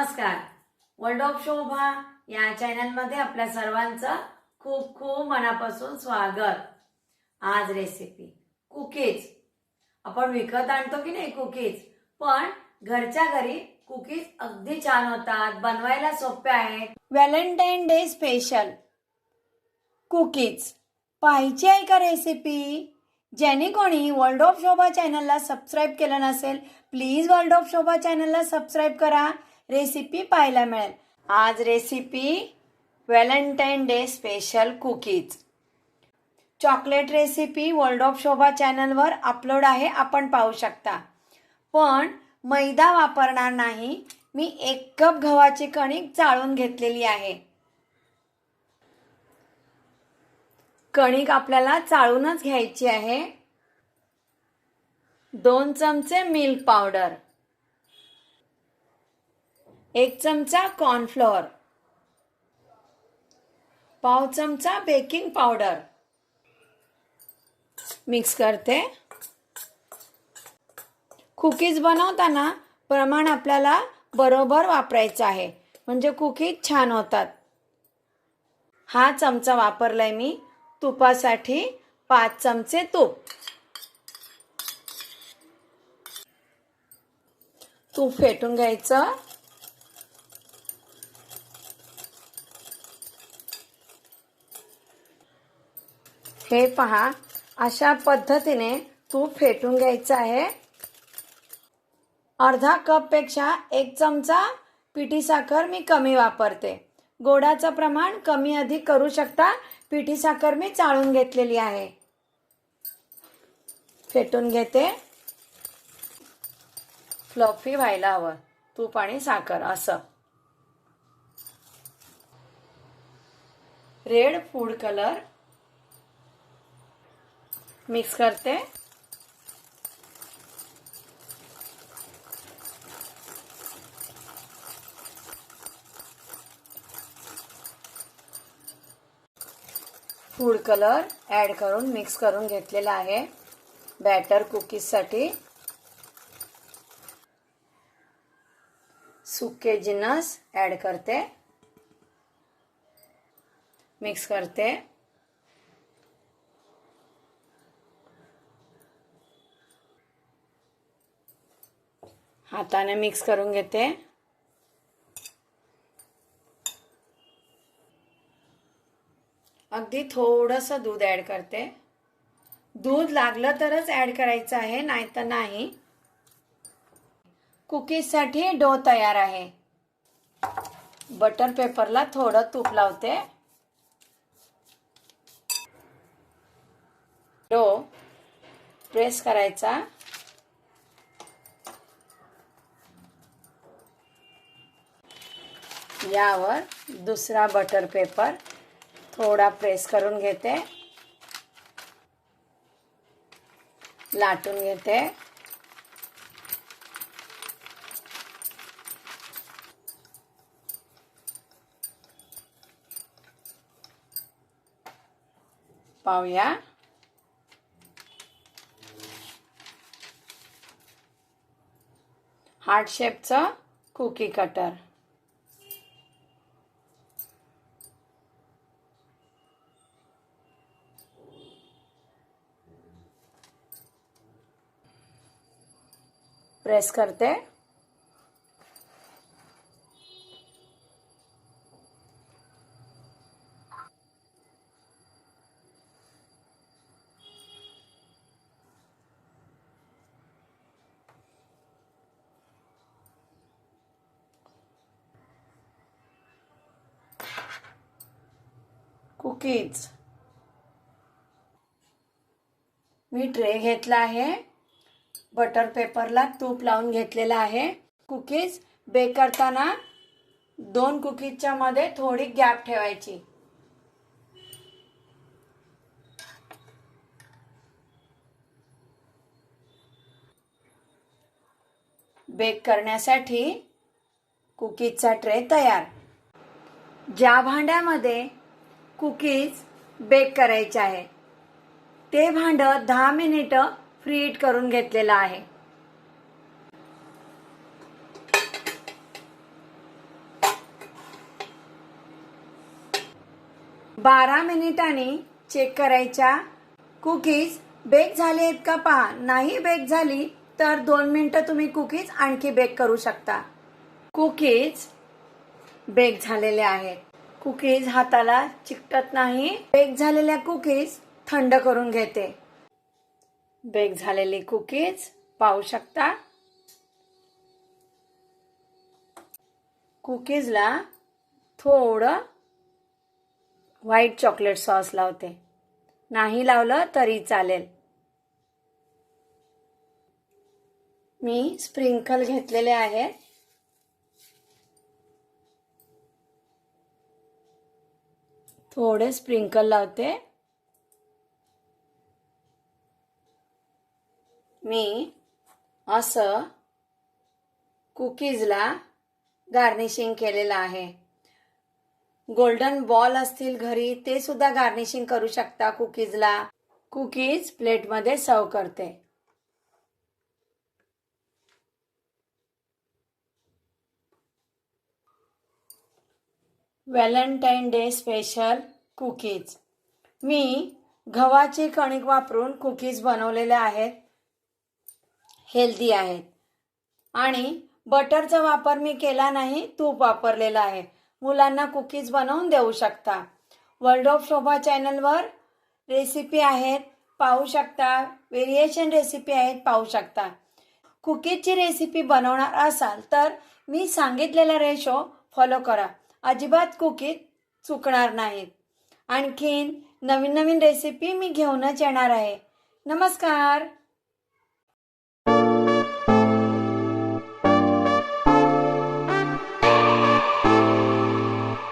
नमस्कार. World of शोभा या चॅनलमध्ये आपल्या सर्वांचं खूप खूप मनापासून स्वागत. आज रेसिपी कुकीज आपण विकत आणतो की नाही कुकीज पण घरच्या घरी कुकीज अगदी छान होतात बनवायला सोपे आहेत. व्हॅलेंटाईन डे स्पेशल कुकीज पाहिजे आहे का रेसिपी ज्याने कोणी वर्ल्ड ऑफ शोभा चॅनलला सबस्क्राईब केलं नसेल प्लीज वर्ल्ड ऑफ शोभा चॅनलला सबस्क्राईब करा. रेसिपी पाहायला मिळेल. आज recipe Valentine day special cookies. Chocolate recipe world of Shobha चॅनलवर अपलोड आहे आपण पाहू शकता. पण मैदा वापरणार नाही मी एक कप गव्हाची कणिक चाळून घेतलेली आहे. कणिक आपल्याला चाळूनच घ्यायची आहे. दोन चमचे मिल्क पावडर. एक चमचा कॉर्नफ्लोअर. पाव चमचा बेकिंग पावडर. मिक्स करते. कुकीज बनवताना प्रमाण आपल्याला बरोबर वापरायचं आहे. म्हणजे कुकीज छान होतात. हा चमचा वापरलाय मी तुपासाठी पाच चमचे तूप. तूप फेटून घ्यायचं. हे पहा अशा पद्धतीने तूप फेटून घ्यायचं आहे. अर्धा कपपेक्षा एक चमचा पिठी साखर मी कमी वापरते. गोडाचं प्रमाण कमी अधिक करू शकता पिठी साखर मी चाळून घेतलेली आहे. फेटून घेते. फ्लफी व्हायला हवं तूप आणि साखर असं. रेड फूड कलर मिक्स करते हैं। फ़ूड कलर ॲड करून मिक्स आहे बॅटर कुकीजसाठी सुके जिन्नस ॲड करते. मिक्स करते. हाताने मिक्स करून घेते. अगदी थोडंसं दूध ॲड करते. दूध लागलं तरच ॲड करायचं आहे नाही तर नाही. कुकीजसाठी डो तयार आहे. बटर पेपरला थोडं तूप लावते. डो प्रेस करायचा. यावर दुसरा बटर पेपर थोडा प्रेस करून घेते. लाटून घेते. पाहूया. हार्ट शेपचं कुकी कटर प्रेस करते. कुकीज. मी ट्रे घेतला आहे. बटर पेपरला तूप लावून घेतलेलं आहे. कुकीज बेक करताना दोन कुकीजच्या मध्ये थोडी गॅप ठेवायची. बेक करण्यासाठी कुकीजचा ट्रे तयार. ज्या भांड्यामध्ये कुकीज बेक करायचे आहे ते भांड दहा मिनिटं फ्रीट करून घेतलेला आहे. बारा मिनिटांनी चेक करायच्या. कुकीज बेक झाले आहेत का पहा. नाही बेक झाली तर दोन मिनिटं तुम्ही कुकीज आणखी बेक करू शकता. कुकीज बेक झालेले आहेत. कुकीज हाताला चिकटत नाही. बेक झालेल्या कुकीज थंड करून घेते. बेक झालेली कुकीज पाहू शकता. कुकीजला थोडं व्हाईट चॉकलेट सॉस लावते. नाही लावलं तरी चालेल. मी स्प्रिंकल घेतलेले आहेत थोडे स्प्रिंकल लावते. मी असं कुकीजला गार्निशिंग केलेलं आहे. गोल्डन बॉल असतील घरी ते सुद्धा गार्निशिंग करू शकता कुकीजला. कुकीज प्लेटमध्ये सर्व करते. Valentine day special cookies. मी गव्हाचे कणिक वापरून कुकीज बनवलेले आहेत. हेल्दी आहेत. आणि बटरचा वापर मी केला नाही तूप वापरलेला आहे. मुलांना कुकीज बनवून देऊ शकता. वर्ल्ड ऑफ शोभा चॅनलवर रेसिपी आहेत पाहू शकता. व्हेरिएशन रेसिपी आहेत पाहू शकता. कुकीजची रेसिपी बनवणार असाल तर मी सांगितलेला रेशो फॉलो करा. अजिबात कुकीज चुकणार नाहीत. आणखीन नवीन नवीन रेसिपी मी घेऊनच येणार आहे. नमस्कार!